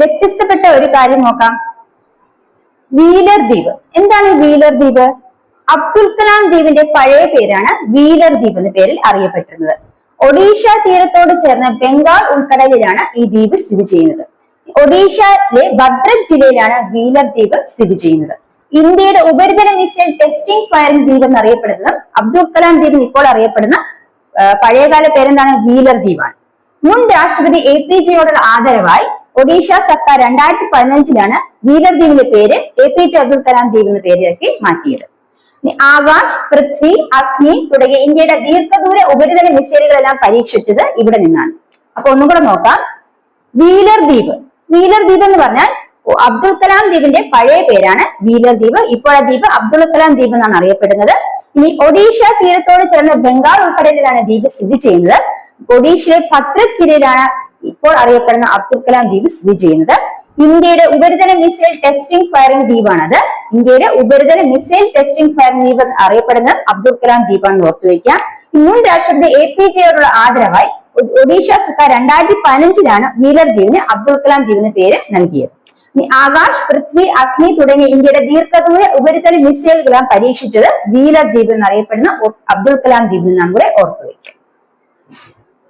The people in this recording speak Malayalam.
വ്യത്യസ്തപ്പെട്ട ഒരു കാര്യം നോക്കാം. വീലർ ദ്വീപ്. എന്താണ് വീലർ ദ്വീപ്? അബ്ദുൽ കലാം ദ്വീപിന്റെ പഴയ പേരാണ് വീലർ ദ്വീപ് എന്ന പേരിൽ അറിയപ്പെട്ടിരുന്നത്. ഒഡീഷ തീരത്തോട് ചേർന്ന ബംഗാൾ ഉൾക്കടലിലാണ് ഈ ദ്വീപ് സ്ഥിതി ചെയ്യുന്നത്. ഒഡീഷയിലെ ഭദ്രക് ജില്ലയിലാണ് വീലർ ദ്വീപ് സ്ഥിതി ചെയ്യുന്നത്. ഇന്ത്യയുടെ ഉപരിതല മിസൈൽ ടെസ്റ്റിംഗ് ഫയറിംഗ് ദ്വീപ് എന്നറിയപ്പെടുന്നത് അബ്ദുൽ കലാം ദ്വീപ് ഇപ്പോൾ അറിയപ്പെടുന്ന പഴയകാല പേരെന്താണ് വീലർ ദ്വീപാണ്. മുൻ രാഷ്ട്രപതി എ പി ജെയോടുള്ള ആദരവായി ഒഡീഷ സർക്കാർ രണ്ടായിരത്തി പതിനഞ്ചിലാണ് വീരർ ദ്വീപിന്റെ പേര് A P J Abdul Kalam ദ്വീപ് എന്ന പേരിലേക്ക് മാറ്റിയത്. ആകാശ് പൃഥ്വി അഗ്നി തുടങ്ങിയ ഇന്ത്യയുടെ ദീർഘദൂര ഉപരിതല മിസൈലുകളെല്ലാം പരീക്ഷിച്ചത് ഇവിടെ നിന്നാണ്. അപ്പൊ ഒന്നും കൂടെ നോക്കാം. വീലർ ദ്വീപ്. വീലർ ദ്വീപ് എന്ന് പറഞ്ഞാൽ അബ്ദുൽ കലാം ദ്വീപിന്റെ പഴയ പേരാണ് വീലർ ദ്വീപ്. ഇപ്പോൾ ആ ദ്വീപ് അബ്ദുൾ കലാം ദ്വീപ് എന്നാണ് അറിയപ്പെടുന്നത്. ഇനി ഒഡീഷ തീരത്തോട് ചേർന്ന ബംഗാൾ ഉൾക്കടലിലാണ് ദ്വീപ് സ്ഥിതി ചെയ്യുന്നത്. ഒഡീഷയിലെ ഭദ്രക് ജില്ലയിലാണ് ഇപ്പോൾ അറിയപ്പെടുന്ന അബ്ദുൽ കലാം ദ്വീപ് സ്ഥിതി ചെയ്യുന്നത്. ഇന്ത്യയുടെ ഉപരിതല മിസൈൽ ടെസ്റ്റിംഗ് ഫയറിംഗ് ദ്വീപാണത്. ഇന്ത്യയുടെ ഉപരിതല മിസൈൽ ടെസ്റ്റിംഗ് ഫയറിംഗ് ദ്വീപ് അറിയപ്പെടുന്നത് അബ്ദുൽ കലാം ദ്വീപാണെന്ന് ഓർത്തുവയ്ക്കാം മുൻ രാഷ്ട്രപതി എ പി ജെയോടുള്ള ആദരവായി ഒഡീഷ സർക്കാർ രണ്ടായിരത്തി പതിനഞ്ചിലാണ് വീലർ ദ്വീപിന് അബ്ദുൽ കലാം ദ്വീപിന് പേര് നൽകിയത്. ആകാശ് പൃഥ്വി അഗ്നി തുടങ്ങിയ ഇന്ത്യയുടെ ദീർഘദൂര ഉപരിതല മിസൈലുകളാണ് പരീക്ഷിച്ചത് വീലർ ദ്വീപ് എന്നറിയപ്പെടുന്ന അബ്ദുൽ കലാം ദ്വീപിൽ നിന്നാണ് കൂടെ ഓർത്തുവയ്ക്കുക